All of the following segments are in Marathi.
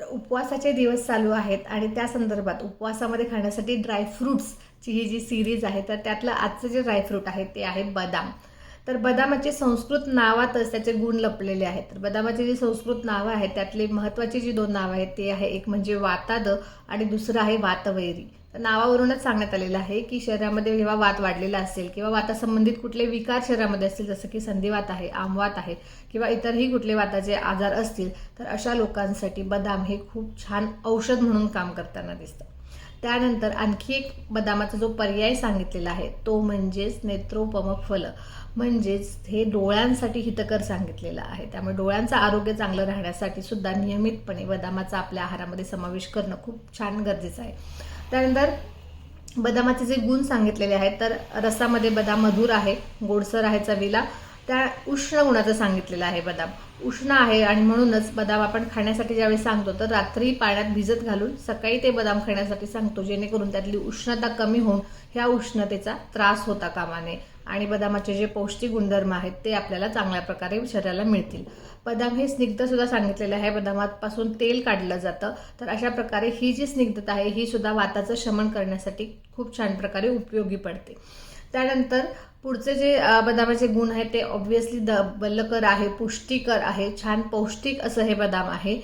तर उपवासाचे दिवस चालू आहेत आणि त्या संदर्भात उपवासामध्ये खाण्यासाठी ड्रायफ्रुट्सची ही जी सिरीज आहे तर त्यातलं आजचं जे ड्रायफ्रूट आहे ते आहे बदाम. तर बदामाचे संस्कृत नावातच त्याचे गुण लपलेले आहेत. तर बदामाची जी संस्कृत नावं आहेत त्यातली महत्त्वाची जी दोन नावं आहेत ते आहे एक म्हणजे वाताद आणि दुसरं आहे वातवैरी. तर नावावरूनच सांगण्यात आलेलं आहे की शरीरामध्ये जेव्हा वात वाढलेला असेल किंवा वातासंबंधित कुठले विकार शरीरामध्ये असतील जसं की संधिवात आहे आमवात आहे किंवा इतरही कुठले वाताचे आजार असतील तर अशा लोकांसाठी बदाम हे खूप छान औषध म्हणून काम करताना दिसतं. त्यानंतर आणखी एक बदामाचा जो पर्याय सांगितलेला आहे तो म्हणजेच नेत्रोपम फल म्हणजेच हे डोळ्यांसाठी हितकर सांगितलेलं आहे. त्यामुळे डोळ्यांचं आरोग्य चांगलं राहण्यासाठी सुद्धा नियमितपणे बदामाचा आपल्या आहारामध्ये समावेश करणं खूप छान गरजेचं आहे. त्यानंतर बदामाचे जे गुण सांगितलेले आहेत तर रसामध्ये बदाम मधुर आहे गोडसर आहे चवीला. त्या उष्ण गुणाचं सांगितलेलं आहे बदाम. उष्ण आहे आणि म्हणूनच बदाम आपण खाण्यासाठी ज्यावेळी सांगतो तर रात्री पाण्यात भिजत घालून सकाळी ते बदाम खाण्यासाठी सांगतो जेणेकरून त्यातली उष्णता कमी होऊन ह्या उष्णतेचा त्रास होता कामाने. आणि बदामाचे जे पौष्टिक गुणधर्म आहेत ते आपल्याला चांगल्या प्रकारे शरीराला मिळतील. बदाम हे स्निग्धसुद्धा सांगितलेलं आहे. बदामापासून तेल काढलं जातं. तर अशा प्रकारे ही जी स्निग्धता आहे ही सुद्धा वाताचं शमन करण्यासाठी खूप छान प्रकारे उपयोगी पडते. त्यानंतर पुढचे जे बदामाचे गुण आहेत ते ऑब्व्हियसली द बल्लकर आहे पुष्टीकर आहे छान पौष्टिक असं हे बदाम आहे.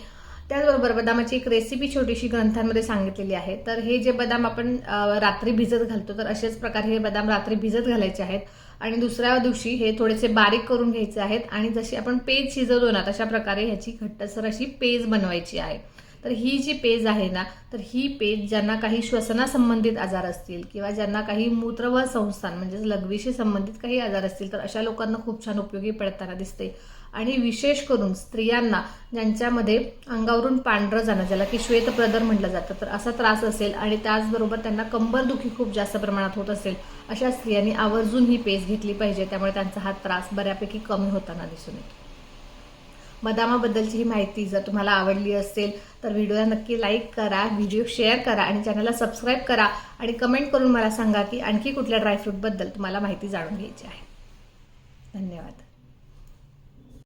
त्याचबरोबर बदामाची एक रेसिपी छोटीशी ग्रंथांमध्ये सांगितलेली आहे. तर हे जे बदाम आपण रात्री भिजत घालतो तर अशाच प्रकारे हे बदाम रात्री भिजत घालायचे आहेत. आणि दुसऱ्या दिवशी हे थोडेसे बारीक करून घ्यायचे आहेत. आणि जशी आपण पेज शिजवतो ना तशा प्रकारे ह्याची घट्टसर अशी पेज बनवायची आहे. तर ही जी पेज आहे ना तर ही पेज ज्यांना काही श्वसनासंबंधित आजार असतील किंवा ज्यांना काही मूत्रवाह संस्थान म्हणजेच लघवीशी संबंधित काही आजार असतील तर अशा लोकांना खूप छान उपयोगी पडताना दिसते. आणि विशेष करून स्त्रियांना ज्यांच्यामध्ये अंगावरून पांढरं जाणं ज्याला की श्वेतप्रदर म्हटलं जातं तर असा त्रास असेल आणि त्याचबरोबर त्यांना कंबरदुखी खूप जास्त प्रमाणात होत असेल अशा स्त्रियांनी आवर्जून ही पेज घेतली पाहिजे. त्यामुळे त्यांचा हा त्रास बऱ्यापैकी कमी होताना दिसून येतो. बदामाबद्दलची ही माहिती जर तुम्हाला आवडली असेल तर व्हिडिओला नक्की लाईक करा व्हिडिओ शेअर करा आणि चॅनलला सबस्क्राईब करा आणि कमेंट करून मला सांगा की आणखी कुठल्या ड्रायफ्रूटबद्दल तुम्हाला माहिती जाणून घ्यायची आहे. धन्यवाद.